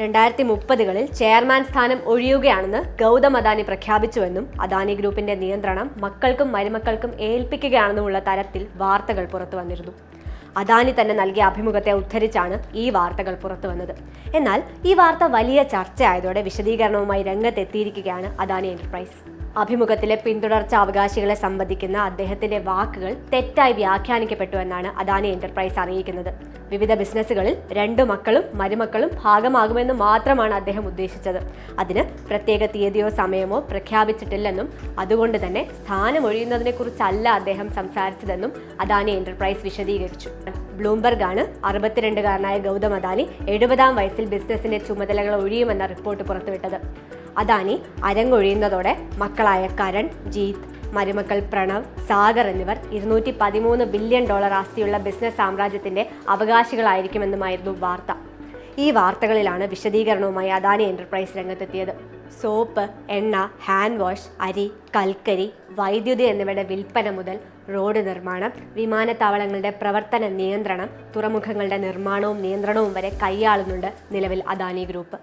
രണ്ടായിരത്തി മുപ്പതുകളിൽ ചെയർമാൻ സ്ഥാനം ഒഴിയുകയാണെന്ന് ഗൗതം അദാനി പ്രഖ്യാപിച്ചുവെന്നും അദാനി ഗ്രൂപ്പിന്റെ നിയന്ത്രണം മക്കൾക്കും മരുമക്കൾക്കും ഏൽപ്പിക്കുകയാണെന്നുമുള്ള തരത്തിൽ വാർത്തകൾ പുറത്തു വന്നിരുന്നു. അദാനി തന്നെ നൽകിയ അഭിമുഖത്തെ ഉദ്ധരിച്ചാണ് ഈ വാർത്തകൾ പുറത്തു വന്നത്. എന്നാൽ ഈ വാർത്ത വലിയ ചർച്ചയായതോടെ വിശദീകരണവുമായി രംഗത്തെത്തിയിരിക്കുകയാണ് അദാനി എന്റർപ്രൈസ്. അഭിമുഖത്തിലെ പിന്തുടർച്ച അവകാശികളെ സംബന്ധിക്കുന്ന അദ്ദേഹത്തിന്റെ വാക്കുകൾ തെറ്റായി വ്യാഖ്യാനിക്കപ്പെട്ടു എന്നാണ് അദാനി എന്റർപ്രൈസ് അറിയിക്കുന്നത്. വിവിധ ബിസിനസ്സുകളിൽ രണ്ടു മക്കളും മരുമക്കളും ഭാഗമാകുമെന്ന് മാത്രമാണ് അദ്ദേഹം ഉദ്ദേശിച്ചത്. അതിന് പ്രത്യേക തീയതിയോ സമയമോ പ്രഖ്യാപിച്ചിട്ടില്ലെന്നും അതുകൊണ്ട് തന്നെ സ്ഥാനമൊഴിയുന്നതിനെക്കുറിച്ചല്ല അദ്ദേഹം സംസാരിച്ചതെന്നും അദാനി എന്റർപ്രൈസ് വിശദീകരിച്ചു. ബ്ലൂംബർഗ് ആണ് അറുപത്തിരണ്ടുകാരനായ ഗൗതം അദാനി എഴുപതാം വയസ്സിൽ ബിസിനസിന്റെ ചുമതലകൾ ഒഴിയുമെന്ന റിപ്പോർട്ട് പുറത്തുവിട്ടത്. അദാനി അരങ്ങൊഴിയുന്നതോടെ മക്കളായ കരൺ ജീത് മരുമക്കൾ പ്രണവ് സാഗർ എന്നിവർ ഇരുന്നൂറ്റി പതിമൂന്ന് ബില്യൺ ഡോളർ ആസ്തിയുള്ള ബിസിനസ് സാമ്രാജ്യത്തിന്റെ അവകാശികളായിരിക്കുമെന്നുമായിരുന്നു വാർത്ത. ഈ വാർത്തകളിലാണ് വിശദീകരണവുമായി അദാനി എന്റർപ്രൈസ് രംഗത്തെത്തിയത്. സോപ്പ് എണ്ണ ഹാൻഡ് വാഷ് അരി കൽക്കരി വൈദ്യുതി എന്നിവയുടെ വിൽപ്പന മുതൽ റോഡ് നിർമ്മാണം വിമാനത്താവളങ്ങളുടെ പ്രവർത്തന നിയന്ത്രണം തുറമുഖങ്ങളുടെ നിർമ്മാണവും നിയന്ത്രണവും വരെ കൈയാളുന്നുണ്ട് നിലവിൽ അദാനി ഗ്രൂപ്പ്.